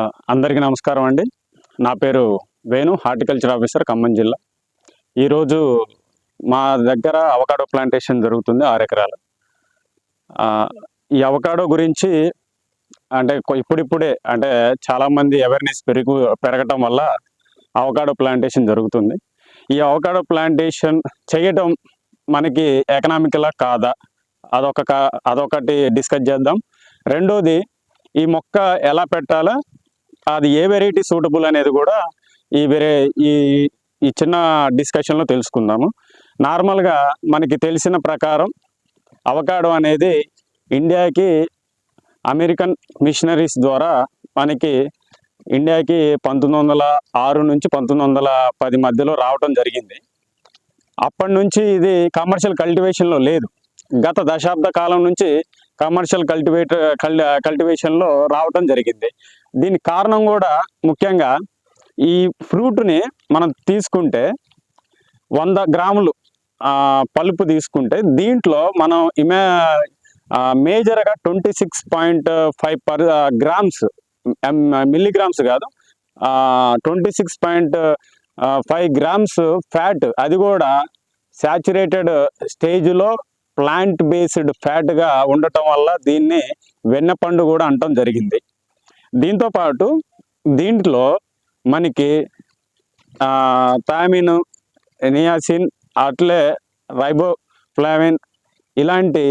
అందరికీ నమస్కారం అండి. నా పేరు వేణు హార్టికల్చర్ ఆఫీసర్ ఖమ్మం జిల్లా. ఈరోజు మా దగ్గర అవకాడో ప్లాంటేషన్ జరుగుతుంది ఆరు ఎకరాలు. ఈ అవకాడో గురించి అంటే ఇప్పుడిప్పుడే అంటే చాలామంది అవేర్నెస్ పెరుగు పెరగటం వల్ల అవకాడో ప్లాంటేషన్ జరుగుతుంది. ఈ అవకాడో ప్లాంటేషన్ చేయటం మనకి ఎకనామికలా కాదా? అదొక కా- అదొకటి డిస్కస్ చేద్దాం. రెండోది ఈ మొక్క ఎలా పెట్టాలా? అది ఏ వెరైటీ సూటబుల్ అనేది కూడా ఈ వెరై ఈ ఈ చిన్న డిస్కషన్లో తెలుసుకుందాము. నార్మల్గా మనకి తెలిసిన ప్రకారం అవకాడో అనేది ఇండియాకి అమెరికన్ మిషనరీస్ ద్వారా మనకి ఇండియాకి పంతొమ్మిది వందల ఆరు నుంచి పంతొమ్మిది వందల పది మధ్యలో రావటం జరిగింది. అప్పటి నుంచి ఇది కమర్షియల్ కల్టివేషన్లో లేదు. గత దశాబ్ద కాలం నుంచి కమర్షియల్ కల్టివేట్ కల్ కల్టివేషన్లో రావటం జరిగింది. దీనికి కారణం కూడా ముఖ్యంగా ఈ ఫ్రూట్ని మనం తీసుకుంటే వంద గ్రాములు పలుపు తీసుకుంటే దీంట్లో మనం ఇమే మేజర్గా twenty six point five per grams milligrams కాదు twenty six point five grams fat అది కూడా శాచురేటెడ్ స్టేజ్లో ప్లాంట్ బేస్డ్ ఫ్యాట్గా ఉండటం వల్ల దీన్ని వెన్నపండు కూడా అంటం జరిగింది. దీంతో పాటు దీంట్లో మనకి థామిన్ నియాసిన్ అట్లే రైబో ఫ్లావిన్ ఇలాంటి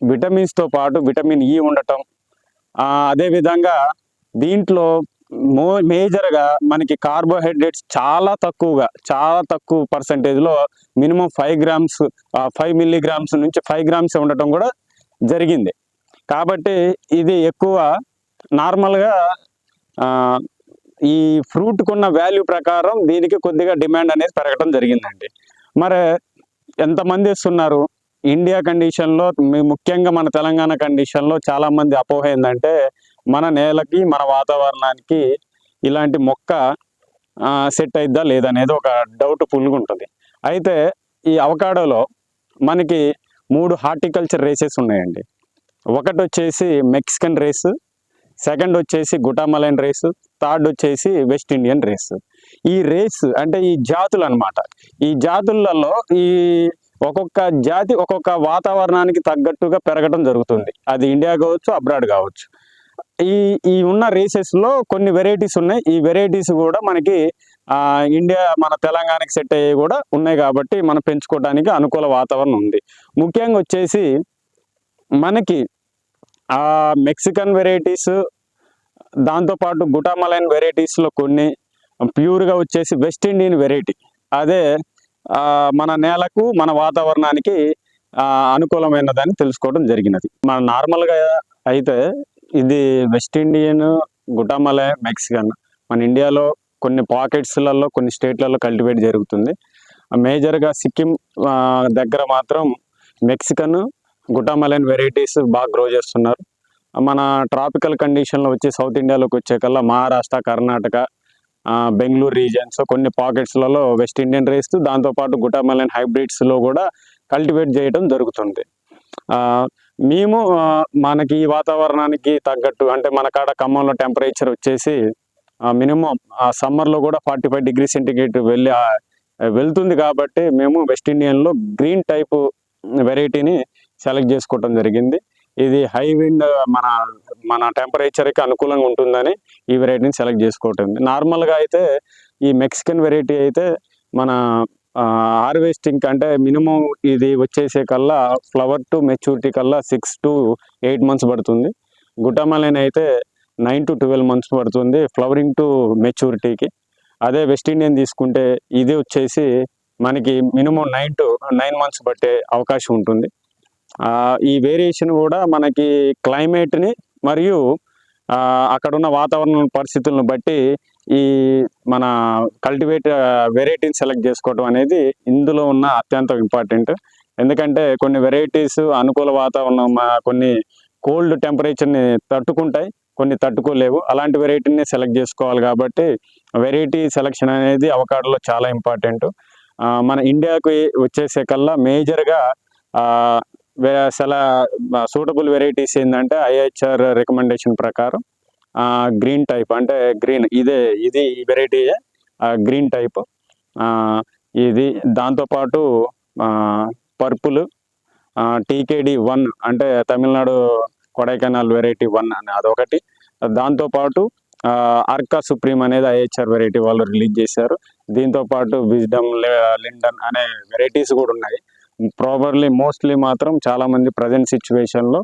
విటమిన్స్తో పాటు విటమిన్ ఈ ఉండటం. అదేవిధంగా దీంట్లో మేజర్గా మనకి కార్బోహైడ్రేట్స్ చాలా తక్కువగా చాలా తక్కువ పర్సంటేజ్లో minimum five grams five milligrams నుంచి ఫైవ్ గ్రామ్స్ ఉండటం కూడా జరిగింది. కాబట్టి ఇది ఎక్కువ నార్మల్గా ఈ ఫ్రూట్కున్న వాల్యూ ప్రకారం దీనికి కొద్దిగా డిమాండ్ అనేది పెరగడం జరిగిందండి. మరి ఎంతమంది ఇస్తున్నారు ఇండియా కండిషన్లో ముఖ్యంగా మన తెలంగాణ కండిషన్లో చాలామంది అపోహ ఏంటంటే మన నేలకి మన వాతావరణానికి ఇలాంటి మొక్క సెట్ అయిద్దా లేదనేది ఒక డౌట్ ఉంటుంది. అయితే ఈ అవకాడోలో మనకి మూడు హార్టికల్చర్ రేసెస్ ఉన్నాయండి. ఒకటి వచ్చేసి మెక్సికన్ రేస్ సెకండ్ వచ్చేసి గుటామలైన్ రేసు థర్డ్ వచ్చేసి వెస్ట్ ఇండియన్ రేస్. ఈ రేస్ అంటే ఈ జాతులు అనమాట ఈ జాతులలో ఈ ఒక్కొక్క జాతి ఒక్కొక్క వాతావరణానికి తగ్గట్టుగా పెరగడం జరుగుతుంది. అది ఇండియా కావచ్చు అబ్రాడ్ కావచ్చు. ఈ ఈ ఉన్న రేసెస్లో కొన్ని వెరైటీస్ ఉన్నాయి. ఈ వెరైటీస్ కూడా మనకి ఆ, ఇండియా మన తెలంగాణకి సెట్ అయ్యి కూడా ఉన్నాయి కాబట్టి మనం పెంచుకోవడానికి అనుకూల వాతావరణం ఉంది. ముఖ్యంగా వచ్చేసి మనకి ఆ మెక్సికన్ వెరైటీస్ దాంతోపాటు గుటామలైన్ వెరైటీస్లో కొన్ని ప్యూర్గా వచ్చేసి వెస్ట్ ఇండియన్ వెరైటీ అదే మన నేలకు మన వాతావరణానికి అనుకూలమైనదని తెలుసుకోవడం జరిగినది. మన నార్మల్గా అయితే ఇది వెస్ట్ ఇండియన్ గుటామలే మెక్సికన్ మన ఇండియాలో కొన్ని పాకెట్స్లలో కొన్ని స్టేట్లలో కల్టివేట్ జరుగుతుంది. మేజర్గా సిక్కిం దగ్గర మాత్రం మెక్సికన్ గుటామలైన్ వెరైటీస్ బాగా గ్రో చేస్తున్నారు. మన ట్రాపికల్ కండిషన్లో వచ్చి సౌత్ ఇండియాలోకి వచ్చే కల్లా మహారాష్ట్ర కర్ణాటక బెంగళూరు రీజియన్స్ కొన్ని పాకెట్స్లలో వెస్ట్ ఇండియన్ రేస్ దాంతోపాటు గుటామలైన్ హైబ్రిడ్స్లో కూడా కల్టివేట్ చేయడం జరుగుతుంది. మేము మనకి ఈ వాతావరణానికి తగ్గట్టు అంటే మన కాడ ఖమ్మంలో టెంపరేచర్ వచ్చేసి మినిమం సమ్మర్లో కూడా ఫార్టీ ఫైవ్ డిగ్రీ సెంటిగ్రేడ్ వెళ్ళి వెళ్తుంది కాబట్టి మేము వెస్ట్ ఇండియన్లో గ్రీన్ టైప్ వెరైటీని సెలెక్ట్ చేసుకోవటం జరిగింది. ఇది హై విండ్ మన మన టెంపరేచర్కి అనుకూలంగా ఉంటుందని ఈ వెరైటీని సెలెక్ట్ చేసుకోవటం. నార్మల్గా అయితే ఈ మెక్సికన్ వెరైటీ అయితే మన హార్వెస్టింగ్ అంటే మినిమం ఇది వచ్చేసే కల్లా ఫ్లవర్ టు మెచ్యూరిటీ కల్లా సిక్స్ టు ఎయిట్ మంత్స్ పడుతుంది. గుటామలైన్ అయితే నైన్ టు ట్వెల్వ్ మంత్స్ పడుతుంది ఫ్లవరింగ్ టు మెచ్యూరిటీకి. అదే వెస్ట్ ఇండియన్ తీసుకుంటే ఇది వచ్చేసి మనకి minimum nine to nine months పట్టే అవకాశం ఉంటుంది. ఈ వేరియేషన్ కూడా మనకి క్లైమేట్ని మరియు అక్కడున్న అక్కడ ఉన్న వాతావరణ పరిస్థితులను బట్టి ఈ మన కల్టివేట్ వెరైటీని సెలెక్ట్ చేసుకోవడం అనేది ఇందులో ఉన్న అత్యంత ఇంపార్టెంట్ ఎందుకంటే కొన్ని వెరైటీస్ అనుకూల వాతావరణం కొన్ని కోల్డ్ టెంపరేచర్ని తట్టుకుంటాయి కొన్ని తట్టుకోలేవు. అలాంటి వెరైటీని సెలెక్ట్ చేసుకోవాలి కాబట్టి వెరైటీ సెలెక్షన్ అనేది అవకాడలో చాలా ఇంపార్టెంట్ మన ఇండియాకి వచ్చేసే కల్లా మేజర్గా సెల సూటబుల్ వెరైటీస్ ఏంటంటే ఐహెచ్ఆర్ రికమెండేషన్ ప్రకారం గ్రీన్ టైప్ అంటే గ్రీన్ ఇదే ఇది వెరైటీ గ్రీన్ టైప్ ఇది దాంతోపాటు పర్పుల్ టీకేడి వన్ అంటే తమిళనాడు కొడైకెనాల్ వెరైటీ వన్ అని అదొకటి. దాంతోపాటు అర్కా సుప్రీం అనేది ఐహెచ్ఆర్ వెరైటీ వాళ్ళు రిలీజ్ చేశారు. దీంతో పాటు విజ్డమ్ లిండన్ అనే వెరైటీస్ కూడా ఉన్నాయి. ప్రాపర్లీ మోస్ట్లీ మాత్రం చాలా మంది ప్రజెంట్ సిచ్యువేషన్లో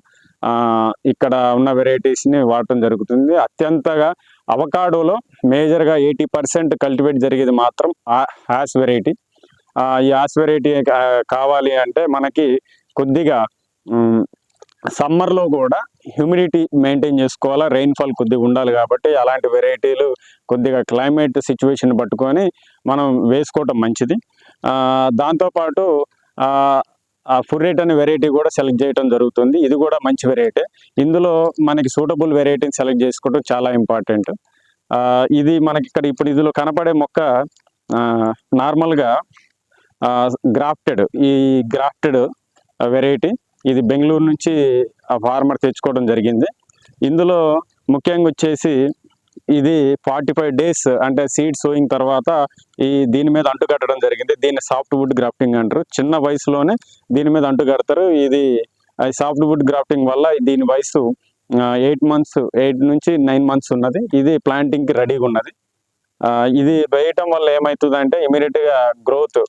ఇక్కడ ఉన్న వెరైటీస్ని వాడటం జరుగుతుంది. అత్యంతగా అవకాడోలో మేజర్గా ఎయిటీ పర్సెంట్ కల్టివేట్ జరిగేది మాత్రం యాస్ వెరైటీ. ఈ యాస్ వెరైటీ కావాలి అంటే మనకి కొద్దిగా సమ్మర్లో కూడా హ్యూమిడిటీ మెయింటైన్ చేసుకోవాలా రెయిన్ఫాల్ కొద్దిగా ఉండాలి కాబట్టి అలాంటి వెరైటీలు కొద్దిగా క్లైమేట్ సిచ్యువేషన్ పట్టుకొని మనం వేసుకోవటం మంచిది. దాంతోపాటు ఫుర్రేట్ అనే వెరైటీ కూడా సెలెక్ట్ చేయడం జరుగుతుంది. ఇది కూడా మంచి వెరైటీ. ఇందులో మనకి సూటబుల్ వెరైటీని సెలెక్ట్ చేసుకోవడం చాలా ఇంపార్టెంట్. ఇది మనకి ఇక్కడ ఇప్పుడు ఇందులో కనపడే మొక్క నార్మల్గా గ్రాఫ్టెడ్ ఈ గ్రాఫ్టెడ్ వెరైటీ. ఇది బెంగళూరు నుంచి ఆ ఫార్మర్ తెచ్చుకోవడం జరిగింది. ఇందులో ముఖ్యంగా వచ్చేసి ఇది ఫార్టీ ఫైవ్ డేస్ అంటే సీడ్ సోయింగ్ తర్వాత ఈ దీని మీద అంటు కట్టడం జరిగింది. దీన్ని సాఫ్ట్ వుడ్ గ్రాఫ్టింగ్ అంటారు. చిన్న వయసులోనే దీని మీద అంటు కడతారు ఇది సాఫ్ట్ వుడ్ గ్రాఫ్టింగ్ వల్ల దీని వయసు ఎయిట్ మంత్స్ ఎయిట్ నుంచి నైన్ మంత్స్ ఉన్నది. ఇది ప్లాంటింగ్కి రెడీగా ఉన్నది. ఇది వేయటం వల్ల ఏమవుతుంది అంటే ఇమీడియట్గా గ్రోత్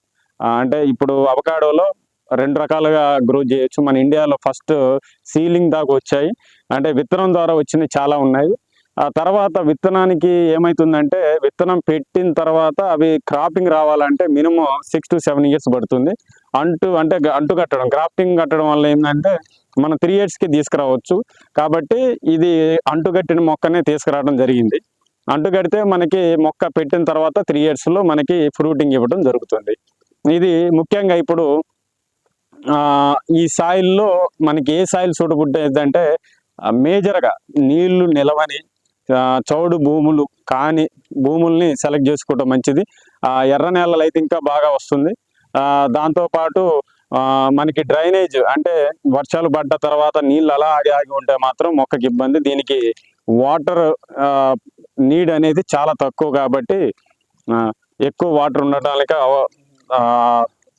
అంటే ఇప్పుడు అవకాడోలో రెండు రకాలుగా గ్రోత్ చేయొచ్చు. మన ఇండియాలో ఫస్ట్ సీలింగ్ దాకా వచ్చాయి. అంటే విత్తనం ద్వారా వచ్చినవి చాలా ఉన్నాయి. ఆ తర్వాత విత్తనానికి ఏమవుతుందంటే విత్తనం పెట్టిన తర్వాత అవి క్రాపింగ్ రావాలంటే minimum six to seven years పడుతుంది. అంటు అంటే అంటు కట్టడం క్రాపింగ్ కట్టడం వల్ల ఏంటంటే మనం త్రీ ఇయర్స్కి తీసుకురావచ్చు. కాబట్టి ఇది అంటు కట్టిన మొక్కనే తీసుకురావడం జరిగింది. అంటు కడితే మనకి మొక్క పెట్టిన తర్వాత త్రీ ఇయర్స్లో మనకి ఫ్రూటింగ్ ఇవ్వడం జరుగుతుంది. ఇది ముఖ్యంగా ఇప్పుడు ఈ సాయిల్లో మనకి ఏ సాయిల్ సూటబుడ్ అంటే మేజర్గా నీళ్ళు నిలవని చౌడు భూములు కాని భూముల్ని సెలెక్ట్ చేసుకోవడం మంచిది. ఆ, ఎర్ర నేలలు అయితే ఇంకా బాగా వస్తుంది. దాంతోపాటు మనకి డ్రైనేజ్ అంటే వర్షాలు పడ్డ తర్వాత నీళ్ళు అలా ఆగి ఆగి ఉంటే మాత్రం మొక్కకి ఇబ్బంది. దీనికి వాటర్ నీడ్ అనేది చాలా తక్కువ కాబట్టి ఎక్కువ వాటర్ ఉండటానికి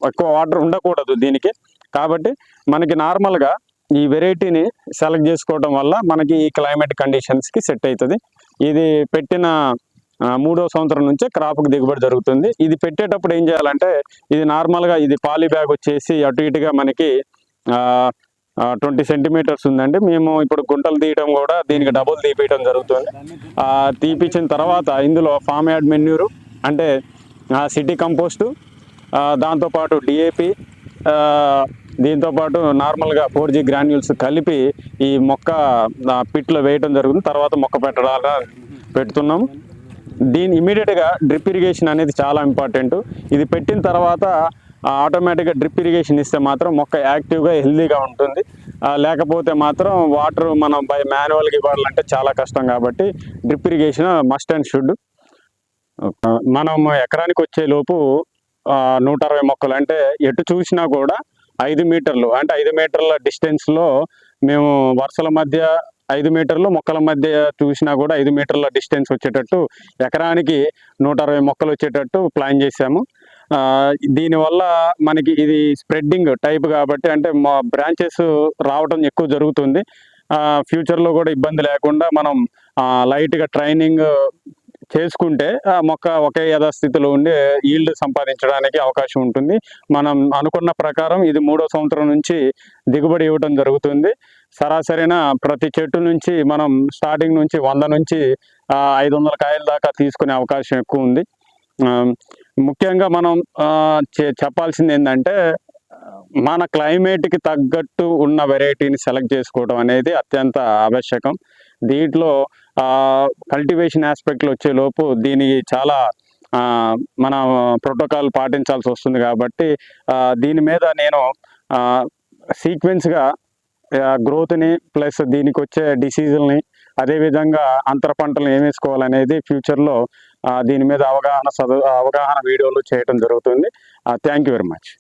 ఎక్కువ వాటర్ ఉండకూడదు దీనికి. కాబట్టి మనకి నార్మల్గా ఈ వెరైటీని సెలెక్ట్ చేసుకోవడం వల్ల మనకి ఈ క్లైమేట్ కండిషన్స్కి సెట్ అవుతుంది ఇది పెట్టిన మూడో సంవత్సరం నుంచే క్రాప్కి దిగుబడి జరుగుతుంది. ఇది పెట్టేటప్పుడు ఏం చేయాలంటే ఇది నార్మల్గా ఇది పాలీ బ్యాగ్ వచ్చేసి అటు ఇటుగా మనకి ట్వంటీ సెంటీమీటర్స్ ఉందండి. మేము ఇప్పుడు గుంటలు తీయడం కూడా దీనికి డబుల్ తీపియడం జరుగుతుంది. తీపించిన తీపిచ్చిన తర్వాత ఇందులో ఫామ్ యాడ్ మెన్యూరు అంటే సిటీ కంపోస్టు దాంతోపాటు డిఏపి దీంతోపాటు నార్మల్గా ఫోర్ జీ గ్రాన్యూల్స్ కలిపి ఈ మొక్క పిట్లో వేయడం జరుగుతుంది. తర్వాత మొక్క పెట్టడాల పెడుతున్నాం. దీని ఇమీడియట్గా డ్రిప్ ఇరిగేషన్ అనేది చాలా ఇంపార్టెంట్. ఇది పెట్టిన తర్వాత ఆటోమేటిక్గా డ్రిప్ ఇరిగేషన్ ఇస్తే మాత్రం మొక్క యాక్టివ్గా హెల్దీగా ఉంటుంది. లేకపోతే మాత్రం వాటర్ మనం బై మాన్యువల్గా ఇవ్వాలంటే చాలా కష్టం కాబట్టి drip irrigation must and should. మనం ఎకరానికి వచ్చే లోపు నూట అరవై మొక్కలు. అంటే ఎటు చూసినా కూడా ఐదు మీటర్లు అంటే ఐదు మీటర్ల డిస్టెన్స్లో మేము వరుసల మధ్య ఐదు మీటర్లు మొక్కల మధ్య చూసినా కూడా ఐదు మీటర్ల డిస్టెన్స్ వచ్చేటట్టు ఎకరానికి నూట అరవై మొక్కలు వచ్చేటట్టు ప్లాన్ చేశాము. దీనివల్ల మనకి ఇది స్ప్రెడ్డింగ్ టైప్ కాబట్టి అంటే మా బ్రాంచెస్ రావడం ఎక్కువ జరుగుతుంది. ఫ్యూచర్లో కూడా ఇబ్బంది లేకుండా మనం లైట్గా ట్రైనింగ్ చేసుకుంటే ఆ మొక్క ఒకే యథాస్థితిలో ఉండి ఈల్డ్ సంపాదించడానికి అవకాశం ఉంటుంది. మనం అనుకున్న ప్రకారం ఇది మూడో సంవత్సరం నుంచి దిగుబడి ఇవ్వడం జరుగుతుంది. సరాసరిన ప్రతి చెట్టు నుంచి మనం స్టార్టింగ్ నుంచి వంద నుంచి ఐదు వందల కాయల దాకా తీసుకునే అవకాశం ఎక్కువ ఉంది. ముఖ్యంగా మనం చె- చెప్పాల్సింది ఏంటంటే మన క్లైమేట్కి తగ్గట్టు ఉన్న వెరైటీని సెలెక్ట్ చేసుకోవడం అనేది అత్యంత ఆవశ్యకం. దీంట్లో కల్టివేషన్ ఆస్పెక్ట్లో వచ్చేలోపు దీనికి చాలా మన ప్రోటోకాల్ పాటించాల్సి వస్తుంది కాబట్టి దీని మీద నేను సీక్వెన్స్గా గ్రోత్ని ప్లస్ దీనికి వచ్చే డిసీజుల్ని అదేవిధంగా అంతర పంటలు ఏం వేసుకోవాలనేది ఫ్యూచర్లో దీని మీద అవగాహన అవగాహన వీడియోలు చేయడం జరుగుతుంది. Thank you very much